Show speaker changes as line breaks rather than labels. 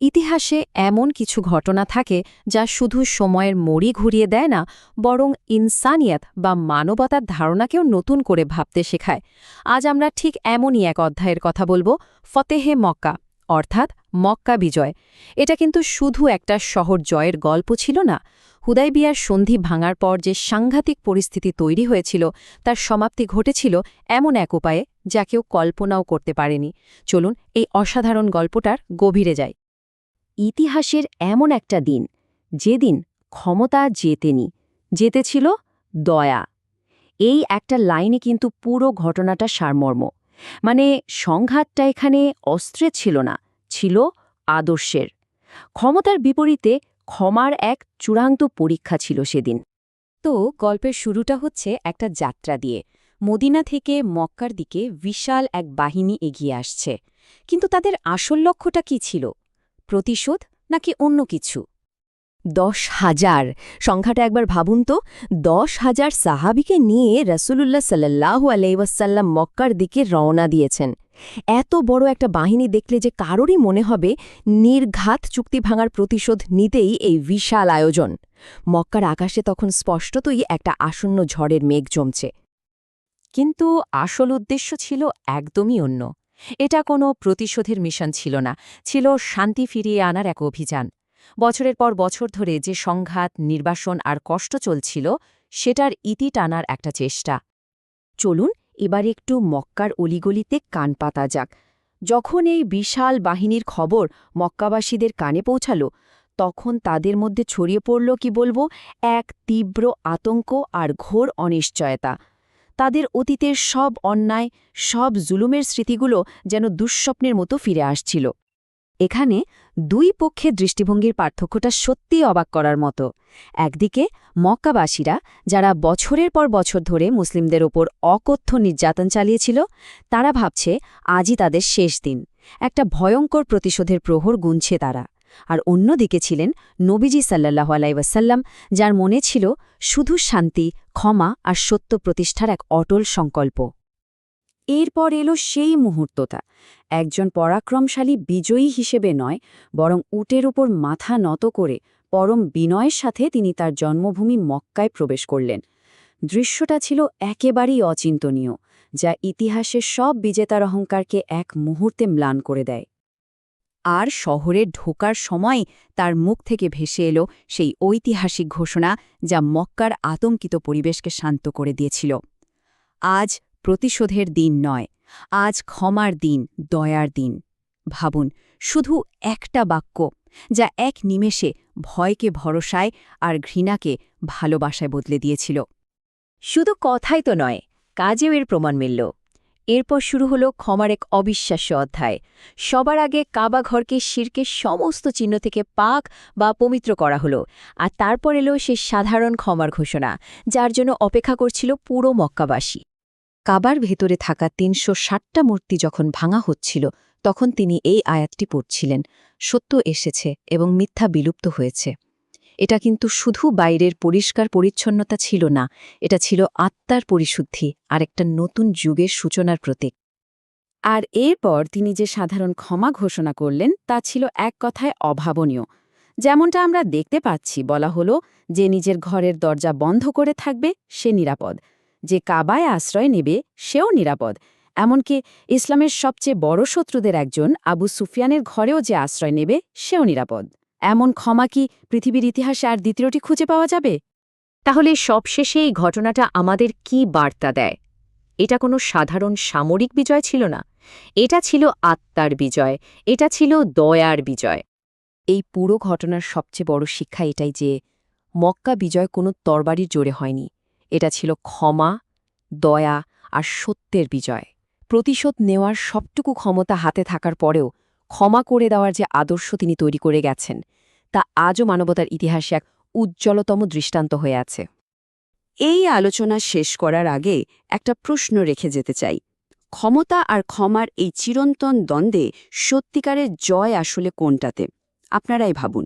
ইতিহাসে এমন কিছু ঘটনা থাকে যা শুধু সময়ের মড়ি ঘুরিয়ে দেয় না, বরং ইনসানিয়াত বা মানবতার ধারণাকেও নতুন করে ভাবতে শেখায়। আজ আমরা ঠিক এমনই এক অধ্যায়ের কথা বলব, ফতেহে মক্কা, অর্থাৎ মক্কা বিজয়। এটা কিন্তু শুধু একটা শহর জয়ের গল্প ছিল না। হুদাইবিয়ার সন্ধি ভাঙার পর যে সাংঘাতিক পরিস্থিতি তৈরি হয়েছিল, তার সমাপ্তি ঘটেছিল এমন এক উপায়ে যা কেউ কল্পনাও করতে পারেনি। চলুন এই অসাধারণ গল্পটার গভীরে যাই। ইতিহাসের এমন একটা দিন, যেদিন ক্ষমতা জেতেনি, জেতেছিল দয়া। এই একটা লাইনে কিন্তু পুরো ঘটনাটা সারমর্ম। মানে সংঘাতটা এখানে অস্ত্রের ছিল না, ছিল আদর্শের। ক্ষমতার বিপরীতে ক্ষমার এক চূড়ান্ত পরীক্ষা ছিল সেদিন। তো গল্পের শুরুটা হচ্ছে একটা যাত্রা দিয়ে। মদিনা থেকে মক্কার দিকে বিশাল এক বাহিনী এগিয়ে আসছে। কিন্তু তাদের আসল লক্ষ্যটা কি ছিল? প্রতিশোধ নাকি অন্য কিছু? দশ হাজার। সংখ্যাটা একবার ভাবুন তো। দশ হাজার সাহাবিকে নিয়ে রসুলুল্লাহ সাল্লাহু আলাইসাল্লাম মক্কার দিকে রওনা দিয়েছেন। এত বড় একটা বাহিনী দেখলে যে কারোরই মনে হবে নির্ঘাত চুক্তি ভাঙার প্রতিশোধ নিতেই এই বিশাল আয়োজন। মক্কার আকাশে তখন স্পষ্টতই একটা আসন্ন ঝড়ের মেঘ জমছে। কিন্তু আসল উদ্দেশ্য ছিল একদমই অন্য। এটা কোনো প্রতিশোধের মিশন ছিল না, ছিল শান্তি ফিরিয়ে আনার এক অভিযান। বছরের পর বছর ধরে যে সংঘাত, নির্বাসন আর কষ্ট চলছিল, সেটার ইতি টানার একটা চেষ্টা। চলুন এবার একটু মক্কার অলিগলিতে কান পাতা যাক। যখন এই বিশাল বাহিনীর খবর মক্কাবাসীদের কানে পৌঁছাল, তখন তাদের মধ্যে ছড়িয়ে পড়ল, কি বলব, এক তীব্র আতঙ্ক আর ঘোর অনিশ্চয়তা। তাদের অতীতের সব অন্যায়, সব জুলুমের স্মৃতিগুলো যেন দুঃস্বপ্নের মতো ফিরে আসছিল। এখানে দুই পক্ষের দৃষ্টিভঙ্গির পার্থক্যটা সত্যিই অবাক করার মতো। একদিকে মক্কাবাসীরা, যারা বছরের পর বছর ধরে মুসলিমদের ওপর অকথ্য নির্যাতন চালিয়েছিল, তারা ভাবছে, আজই তাদের শেষ দিন। একটা ভয়ঙ্কর প্রতিশোধের প্রহর গুনছে তারা। আর অন্যদিকে ছিলেন নবীজি সাল্লাহ আলাইসাল্লাম যার মনে ছিল শুধু শান্তি, ক্ষমা আর সত্য প্রতিষ্ঠার এক অটল সংকল্প। এরপর এলো সেই মুহূর্তটা। একজন পরাক্রমশালী বিজয়ী হিসেবে নয়, বরং উটের উপর মাথা নত করে পরম বিনয়ের সাথে তিনি তার জন্মভূমি মক্কায় প্রবেশ করলেন। দৃশ্যটা ছিল একেবারেই অচিন্তনীয়, যা ইতিহাসের সব বিজেতার অহংকারকে এক মুহূর্তে ম্লান করে দেয়। আর শহরে ঢোকার সময় তার মুখ থেকে ভেসে এলো সেই ঐতিহাসিক ঘোষণা যা মক্কার আতঙ্কিত পরিবেশকে শান্ত করে দিয়েছিল। আজ প্রতিশোধের দিন নয়, আজ ক্ষমার দিন, দয়ার দিন। ভাবুন, শুধু একটা বাক্য যা এক নিমেষে ভয়কে ভরসায় আর ঘৃণাকে ভালোবাসায় বদলে দিয়েছিল। শুধু কথাই তো নয়, কাজেও এর প্রমাণ মিলল। এরপর শুরু হলো ক্ষমার এক অবিশ্বাস্য অধ্যায়। সবার আগে কাবা ঘরকে শিরকের সমস্ত চিহ্ন থেকে পাক বা পবিত্র করা হলো, আর তারপর এলো সে সাধারণ ক্ষমার ঘোষণা, যার জন্য অপেক্ষা করছিল পুরো মক্কাবাসী। কাবার ভেতরে থাকা তিনশো ষাটটা মূর্তি যখন ভাঙা হচ্ছিল, তখন তিনি এই আয়াতটি পড়ছিলেন, সত্য এসেছে এবং মিথ্যা বিলুপ্ত হয়েছে। এটা কিন্তু শুধু বাইরের পরিষ্কার পরিচ্ছন্নতা ছিল না, এটা ছিল আত্মার পরিশুদ্ধি আর একটা নতুন যুগের সূচনার প্রতীক। আর এরপর তিনি যে সাধারণ ক্ষমা ঘোষণা করলেন, তা ছিল এক কথায় অভাবনীয়। যেমনটা আমরা দেখতে পাচ্ছি, বলা হলো যে নিজের ঘরের দরজা বন্ধ করে থাকবে, সে নিরাপদ। যে কাবায় আশ্রয় নেবে, সেও নিরাপদ। এমনকি ইসলামের সবচেয়ে বড় শত্রুদের একজন আবু সুফিয়ানের ঘরেও যে আশ্রয় নেবে, সেও নিরাপদ। এমন ক্ষমা কি পৃথিবীর ইতিহাসে আর দ্বিতীয়টি খুঁজে পাওয়া যাবে? তাহলে সবশেষে এই ঘটনাটা আমাদের কি বার্তা দেয়? এটা কোনো সাধারণ সামরিক বিজয় ছিল না। এটা ছিল আত্মার বিজয়। এটা ছিল দয়ার বিজয়। এই পুরো ঘটনার সবচেয়ে বড় শিক্ষা এটাই যে মক্কা বিজয় কোনো তরবারির জোরে হয়নি। এটা ছিল ক্ষমা, দয়া আর সত্যের বিজয়। প্রতিশোধ নেওয়ার সবটুকু ক্ষমতা হাতে থাকার পরেও ক্ষমা করে দেওয়ার যে আদর্শ তিনি তৈরি করে গেছেন তা আজও মানবতার ইতিহাসে এক উজ্জ্বলতম দৃষ্টান্ত হয়ে আছে। এই আলোচনা শেষ করার আগে একটা প্রশ্ন রেখে যেতে চাই। ক্ষমতা আর ক্ষমার এই চিরন্তন দ্বন্দ্বে সত্যিকারের জয় আসলে কোনটাতে? আপনারাই ভাবুন।